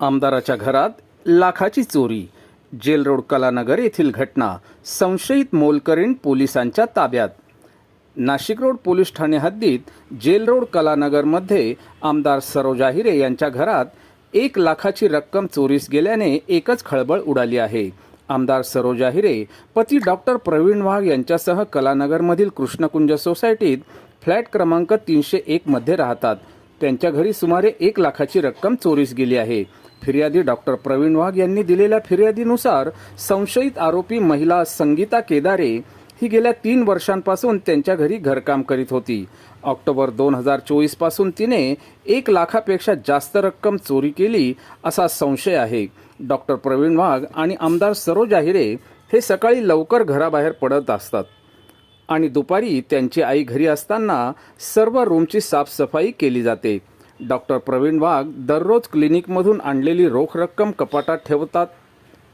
आमदाराच्या घरात लाखाची चोरी. जेल रोड कलानगर येथील घटना संशयित मोलकरीण पोलिसांच्या ताब्यात. नाशिक रोड पोलीस ठाणे हद्दीत जेल रोड कलानगरमध्ये आमदार सरोज आहिरे यांच्या घरात एक लाखाची रक्कम चोरीस गेल्याने एकच खळबळ उडाली आहे. आमदार सरोज आहिरे पती डॉक्टर प्रवीण वाघ यांच्यासह कलानगरमधील कृष्णकुंज सोसायटीत फ्लॅट क्रमांक तीनशे एकमध्ये राहतात. त्यांच्या घरी सुमारे एक लाखाची रक्कम चोरीस गेली आहे. फिर्यादी डॉक्टर प्रवीण वाघ यांनी दिलेल्या फिर्यादीनुसार संशयित आरोपी महिला संगीता केदारे ही गेल्या तीन वर्षांपासून त्यांच्या घरी घरकाम करीत होती. ऑक्टोबर दोन हजार चोवीसपासून तिने एक लाखापेक्षा जास्त रक्कम चोरी केली असा संशय आहे. डॉक्टर प्रवीण वाघ आणि आमदार सरोज आहिरे हे सकाळी लवकर घराबाहेर पडत असतात. आणि दुपारी त्यांची आई घरी असताना सर्व रूमची साफसफाई केली जाते. डॉक्टर प्रवीण वाघ दररोज क्लिनिकमधून आणलेली रोख रक्कम कपाटात ठेवतात.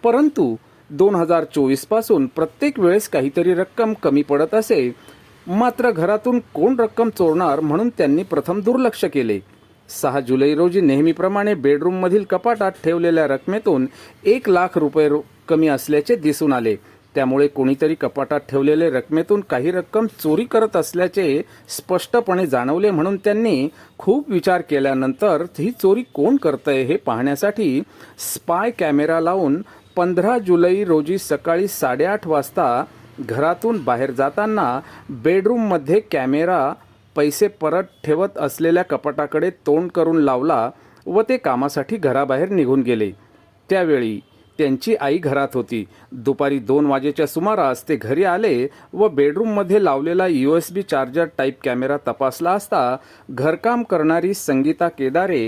परंतु दोन हजार चोवीसपासून प्रत्येक वेळेस काहीतरी रक्कम कमी पडत असे. मात्र घरातून कोण रक्कम चोरणार म्हणून त्यांनी प्रथम दुर्लक्ष केले. सहा जुलै रोजी नेहमीप्रमाणे बेडरूममधील कपाटात ठेवलेल्या रकमेतून एक लाख रुपये कमी असल्याचे दिसून आले. त्यामुळे कोणीतरी कपाटात ठेवलेले रकमेतून काही रक्कम चोरी करत असल्याचे स्पष्टपणे जाणवले म्हणून त्यांनी खूप विचार केल्यानंतर ही चोरी कोण करतंय हे पाहण्यासाठी स्पाय कॅमेरा लावून पंधरा जुलै रोजी सकाळी साडेआठ वाजता घरातून बाहेर जाताना बेडरूममध्ये कॅमेरा पैसे परत ठेवत असलेल्या कपाटाकडे तोंड करून लावला व ते कामासाठी घराबाहेर निघून गेले. त्यावेळी त्यांची आई घरात होती. दुपारी दोन वाजेच्या सुमारास ते घरी आले व बेडरूममध्ये लावलेला U S B charger type camera तपासला असता घरकाम करणारी संगीता केदारे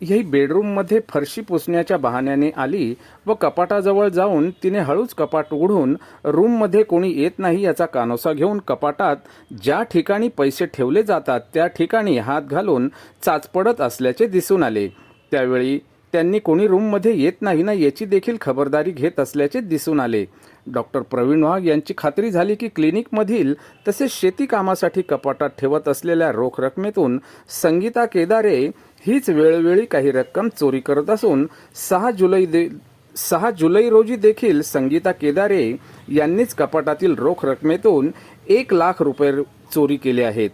ही बेडरूममध्ये फरशी पुसण्याच्या बहाण्याने आली व कपाटाजवळ जाऊन तिने हळूच कपाट उघडून रूममध्ये कोणी येत नाही याचा कानोसा घेऊन कपाटात ज्या ठिकाणी पैसे ठेवले जातात त्या ठिकाणी हात घालून चाचपडत असल्याचे दिसून आले. त्यावेळी त्यांनी कोणी रूममध्ये येत नाही ना याची देखील खबरदारी घेत असल्याचे दिसून आले. डॉक्टर प्रवीण वाघ यांची खात्री झाली की क्लिनिकमधील तसेच शेती कामासाठी कपाटात ठेवत असलेल्या रोख रकमेतून संगीता केदारे हीच वेळोवेळी काही रक्कम चोरी करत असून सहा जुलै दे सहा जुलै रोजी देखील संगीता केदारे यांनीच कपाटातील रोख रकमेतून एक लाख रुपये चोरी केले आहेत.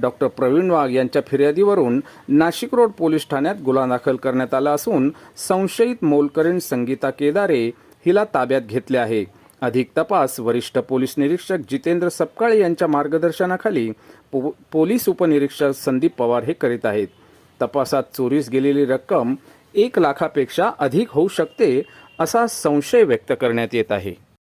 डॉक्टर प्रवीण वाघ यांच्या फिर्यादीवरून नाशिक रोड पोलीस ठाण्यात गुन्हा दाखल करण्यात आला असून संशयित मोलकरीण संगीता केदारे हिला ताब्यात घेतले आहे. अधिक तपास वरिष्ठ पोलीस निरीक्षक जितेंद्र सपकाळे यांच्या मार्गदर्शनाखाली पो पोलीस उपनिरीक्षक संदीप पवार हे करीत आहेत. तपासात चोरीस गेलेली रक्कम एक लाखापेक्षा अधिक होऊ शकते असा संशय व्यक्त करण्यात येत आहे.